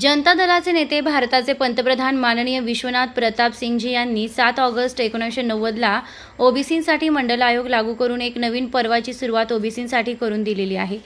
जनता दलाचे नेते भारताचे पंतप्रधान माननीय विश्वनाथ प्रताप सिंगजी यांनी सात ऑगस्ट एकोणीसशे नव्वदला ओबीसींसाठी मंडल आयोग लागू करून एक नवीन पर्वाची सुरुवात ओबीसींसाठी करून दिलेली आहे.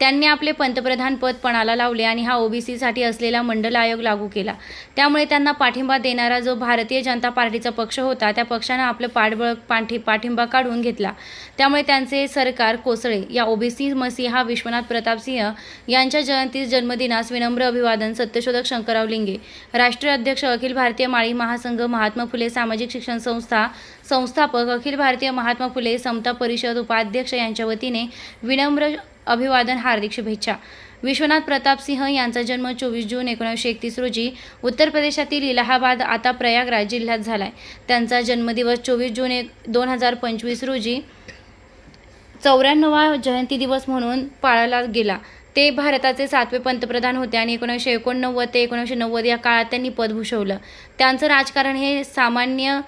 त्यांनी आपले पंतप्रधान पद पणाला लावले आणि हा ओबीसीसाठी असलेला मंडल आयोग लागू केला. त्यामुळे त्यांना पाठिंबा देणारा जो भारतीय जनता पार्टीचा पक्ष होता त्या पक्षानं आपलं पाठबळ पाठी पाठिंबा काढून घेतला. त्यामुळे त्यांचे सरकार कोसळे. या ओबीसी मसीहा विश्वनाथ प्रताप सिंह यांच्या जयंती जन्मदिनास विनम्र अभिवादन सत्यशोधक शंकरराव लिंगे राष्ट्रीय अध्यक्ष अखिल भारतीय माळी महासंघ महात्मा फुले सामाजिक शिक्षण संस्था संस्थापक अखिल भारतीय महात्मा फुले समता परिषद उपाध्यक्ष यांच्या वतीने विनम्र अभिवादन हार्दिक शुभेच्छा. विश्वनाथ प्रताप सिंह यांचा जन्म चोवीस जून एकोणीसशे एकतीस रोजी उत्तर प्रदेशातील इलाहाबाद आता प्रयागराज जिल्ह्यात झाला आहे त्यांचा जन्मदिवस चोवीस जून एक दोन हजार पंचवीस रोजी चौऱ्याण्णवा जयंती दिवस म्हणून पाळला गेला. ते भारताचे सातवे पंतप्रधान होते आणि एकोणीसशे एकोणनव्वद ते एकोणीसशे नव्वद या काळात त्यांनी पद भूषवलं त्यांचं राजकारण हे सामान्य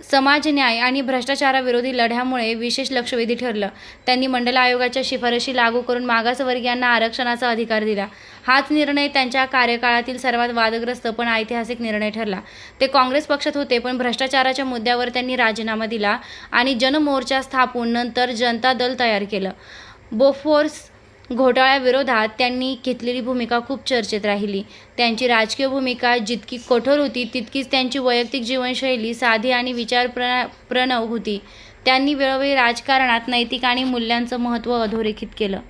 समाज न्याय आणि भ्रष्टाचाराविरोधी लढ्यामुळे विशेष लक्षवेधी ठरलं. त्यांनी मंडल आयोगाच्या शिफारशी लागू करून मागासवर्गीयांना आरक्षणाचा अधिकार दिला. हाच निर्णय त्यांच्या कार्यकाळातील सर्वात वादग्रस्त पण ऐतिहासिक निर्णय ठरला. ते काँग्रेस पक्षात होते पण भ्रष्टाचाराच्या मुद्द्यावर त्यांनी राजीनामा दिला आणि जनमोर्चा स्थापून नंतर जनता दल तयार केलं. बोफोर्स घोटाळ्याविरोधात त्यांनी घेतलेली भूमिका खूप चर्चेत राहिली. त्यांची राजकीय भूमिका जितकी कठोर होती तितकीच त्यांची वैयक्तिक जीवनशैली साधी आणि विचार प्र प्रणव होती. त्यांनी वेळोवेळी राजकारणात नैतिक आणि मूल्यांचं महत्त्व अधोरेखित केलं.